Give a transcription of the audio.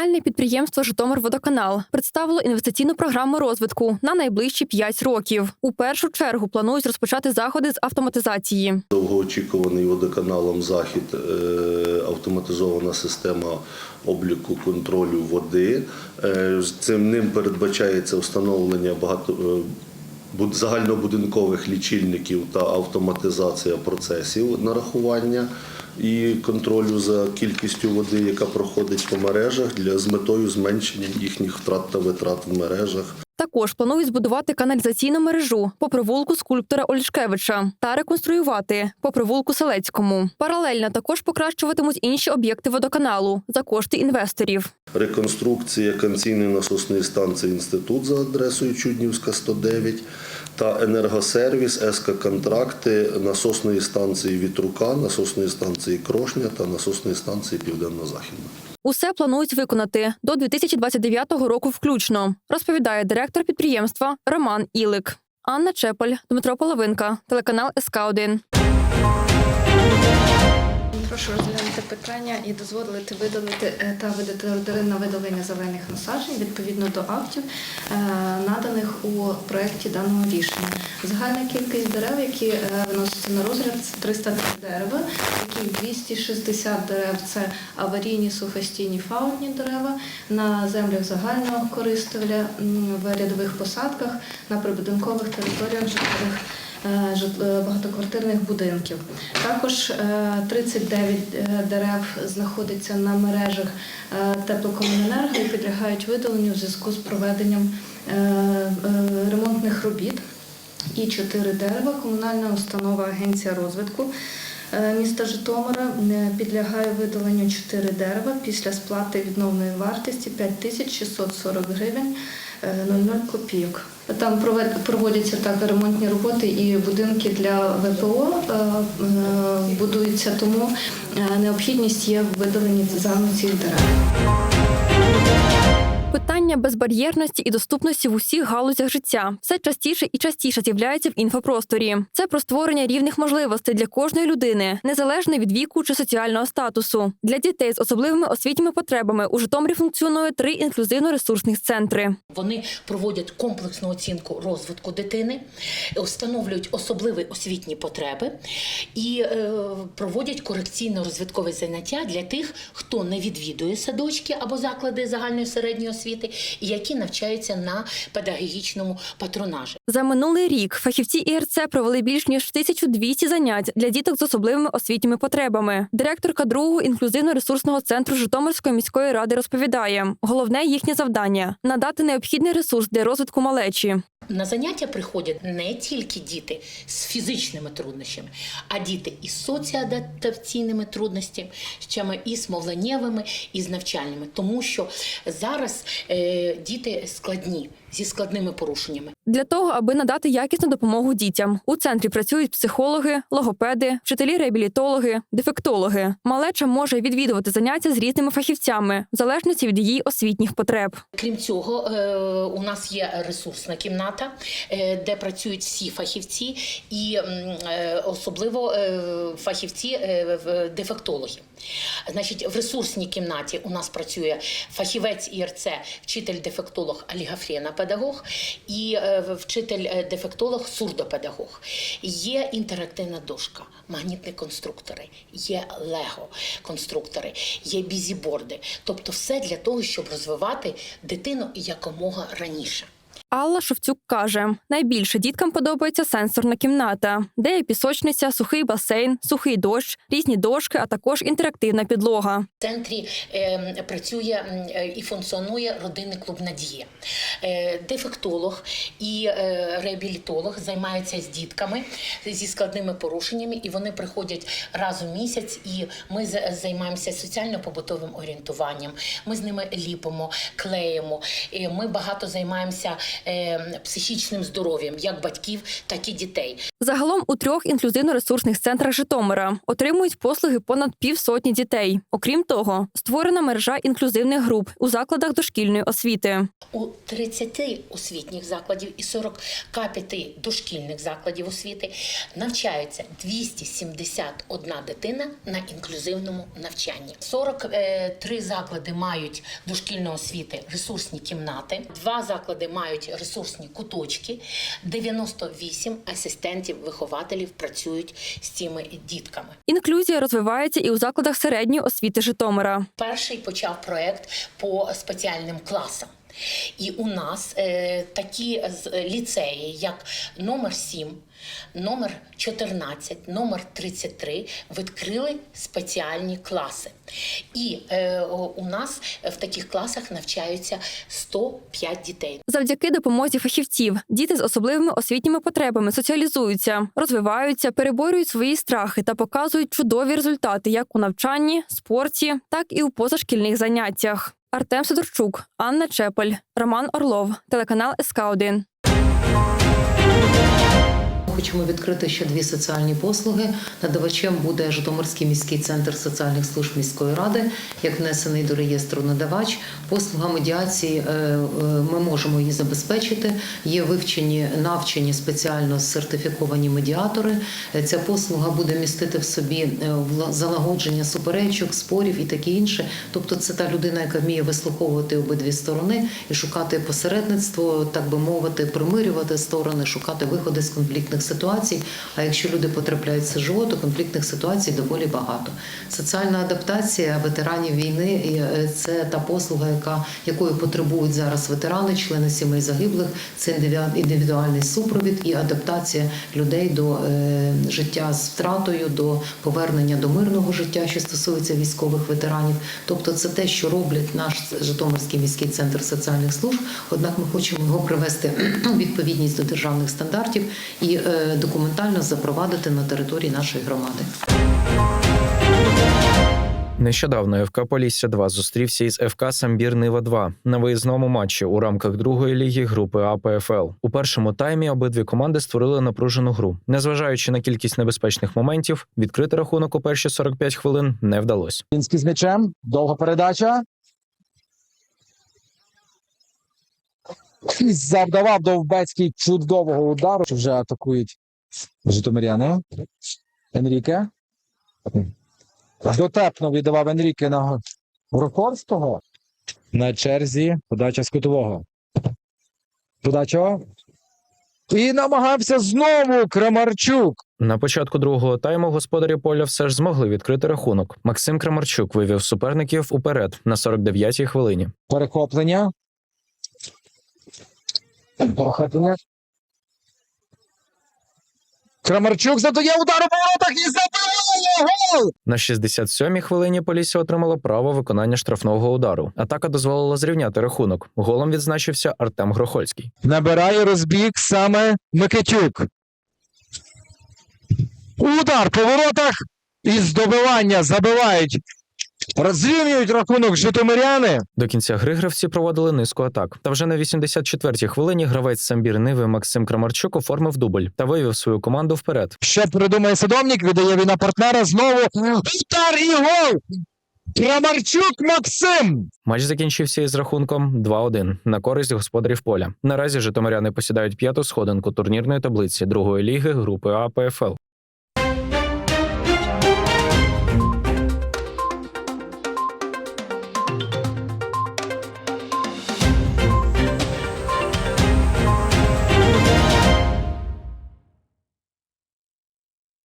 Комунальне підприємство Житомирводоканал представило інвестиційну програму розвитку на найближчі 5 років. У першу чергу планують розпочати заходи з автоматизації. Довгоочікуваний водоканалом захід е, автоматизована система обліку контролю води. Е, Цим ним передбачається встановлення багато е, загальнобудинкових лічильників та автоматизація процесів нарахування і контролю за кількістю води, яка проходить по мережах, для з метою зменшення їхніх втрат та витрат в мережах. Також планують збудувати каналізаційну мережу по провулку скульптора Олішкевича та реконструювати по провулку Селецькому. Паралельно також покращуватимуть інші об'єкти водоканалу за кошти інвесторів. Реконструкція канційної насосної станції інститут за адресою Чуднівська 109 та енергосервіс, СК-контракти насосної станції Вітрука, насосної станції Крошня та насосної станції Південно-Західна. Усе планують виконати до 2029 року включно, розповідає директор підприємства Роман Ілик. Анна Чепель, Дмитро Половинка, телеканал СК 1 питання і дозволити видалити е, та видати ордери на видалення зелених насаджень відповідно до актів, е, наданих у проєкті даного рішення. Загальна кількість дерев, які е, виносяться на розгляд, це 303 дерева, яких 260 дерев це аварійні сухостійні фаунні дерева на землях загального користувля, м, в рядових посадках, на прибудинкових територіях житлових жит- багатоквартирних будинків. Також е, 39 е, дерев знаходяться на мережах е, теплокомуненерго і підлягають видаленню в зв'язку з проведенням е, е, ремонтних робіт. І чотири дерева комунальна установа Агенція розвитку е, міста Житомира е, підлягає видаленню чотири дерева після сплати відновної вартості 5640 гривень е, 00 копійок. Там проводяться так ремонтні роботи і будинки для ВПО е, е, будуються, тому е, необхідність є в видаленні саме цих дерев. Питання безбар'єрності і доступності в усіх галузях життя все частіше і частіше з'являється в інфопросторі. Це про створення рівних можливостей для кожної людини, незалежно від віку чи соціального статусу. Для дітей з особливими освітніми потребами у Житомирі функціонує три інклюзивно-ресурсних центри. Вони проводять комплексну оцінку розвитку дитини, встановлюють особливі освітні потреби і е, проводять корекційно-розвиткові заняття для тих, хто не відвідує садочки або заклади загальної середньої освіти, і які навчаються на педагогічному патронажі. За минулий рік фахівці ІРЦ провели більш ніж 1200 занять для діток з особливими освітніми потребами. Директорка другого інклюзивно-ресурсного центру Житомирської міської ради розповідає: головне їхнє завдання надати необхідний ресурс для розвитку малечі. На заняття приходять не тільки діти з фізичними труднощами, а діти із соціоадаптаційними труднощами, і з мовленнєвими, і з навчальними, тому що зараз е, діти складні зі складними порушеннями. Для того, аби надати якісну допомогу дітям, у центрі працюють психологи, логопеди, вчителі реабілітологи, дефектологи. Малеча може відвідувати заняття з різними фахівцями в залежності від її освітніх потреб. Крім цього, е, у нас є ресурсна кімната, е, де працюють всі фахівці, і е, особливо фахівці дефектологи. Значить, в ресурсній кімнаті у нас працює фахівець ІРЦ, вчитель-дефектолог Алігафрена педагог і е, вчитель-дефектолог сурдопедагог. Є інтерактивна дошка, магнітні конструктори, є лего конструктори, є бізіборди. Тобто все для того, щоб розвивати дитину якомога раніше. Алла Шовцюк каже: найбільше діткам подобається сенсорна кімната, де є пісочниця, сухий басейн, сухий дощ, різні дошки, а також інтерактивна підлога. В центрі е, працює е, і функціонує родинний клуб Надія. Е, дефектолог і е, реабілітолог займаються з дітками зі складними порушеннями, і вони приходять раз у місяць, і ми займаємося соціально-побутовим орієнтуванням. Ми з ними ліпимо, клеїмо. І Ми багато займаємося е, психічним здоров'ям як батьків, так і дітей. Загалом у трьох інклюзивно-ресурсних центрах Житомира отримують послуги понад півсотні дітей. Окрім того, створена мережа інклюзивних груп у закладах дошкільної освіти. У 30 освітніх закладів і 45 дошкільних закладів освіти навчаються 271 дитина на інклюзивному навчанні. 43 заклади мають дошкільної освіти ресурсні кімнати, два заклади мають ресурсні куточки, 98 асистентів-вихователів працюють з цими дітками. Інклюзія розвивається і у закладах середньої освіти Житомира. Перший почав проект по спеціальним класам. І у нас е, такі з- ліцеї, як номер 7, номер 14, номер 33, відкрили спеціальні класи. І е, у нас в таких класах навчаються 105 дітей. Завдяки допомозі фахівців діти з особливими освітніми потребами соціалізуються, розвиваються, переборюють свої страхи та показують чудові результати як у навчанні, спорті, так і у позашкільних заняттях. Артем Сидорчук, Анна Чепель, Роман Орлов, телеканал СК 1 Хочемо відкрити ще дві соціальні послуги. Надавачем буде Житомирський міський центр соціальних служб міської ради, як внесений до реєстру надавач. Послуга медіації е, е, ми можемо її забезпечити. Є вивчені навчені спеціально сертифіковані медіатори. Е, Ця послуга буде містити в собі залагодження суперечок, спорів і таке інше. Тобто, це та людина, яка вміє вислуховувати обидві сторони і шукати посередництво, так би мовити, примирювати сторони, шукати виходи з конфліктних ситуацій. А якщо люди потрапляють в СЖО, то конфліктних ситуацій доволі багато. Соціальна адаптація ветеранів війни е, це та послуга, яка якою потребують зараз ветерани, члени сімей загиблих. Це індивідуальний супровід і адаптація людей до е, життя з втратою, до повернення до мирного життя, що стосується військових ветеранів. Тобто, це те, що роблять наш Житомирський міський центр соціальних служб. Однак ми хочемо його привести у відповідність до державних стандартів і е, документально запровадити на території нашої громади. Нещодавно ФК Полісся 2 зустрівся із ФК Самбір Нива 2 на виїзному матчі у рамках другої ліги групи АПФЛ. У першому таймі обидві команди створили напружену гру. Незважаючи на кількість небезпечних моментів, відкрити рахунок у перші 45 хвилин не вдалося. Кінський з м'ячем. Довга передача. Завдавав Довбецький чудового удару. Вже атакують житомиряни. Енріке. Дотепно віддавав Енріке на Гурковського. На черзі подача з кутового. Подача. І намагався знову Крамарчук. На початку другого тайму господарі поля все ж змогли відкрити рахунок. Максим Крамарчук вивів суперників уперед на 49-й хвилині. Перехоплення. Крамарчук задає удар у воротах і забиває гол! На 67-й хвилині Полісся отримала право виконання штрафного удару. Атака дозволила зрівняти рахунок. Голом відзначився Артем Грохольський. Набирає розбіг саме Микитюк. Удар по воротах і здобивання забивають. Розрівнюють рахунок житомиряни. До кінця гри гравці проводили низку атак. Та вже на 84-й хвилині гравець самбір Ниви Максим Крамарчук оформив дубль та вивів свою команду вперед. Ще придумає Садовник, віддає він на партнера знову. Удар і гол! Крамарчук Максим! Матч закінчився із рахунком 2-1 на користь господарів поля. Наразі житомиряни посідають п'яту сходинку турнірної таблиці другої ліги групи АПФЛ.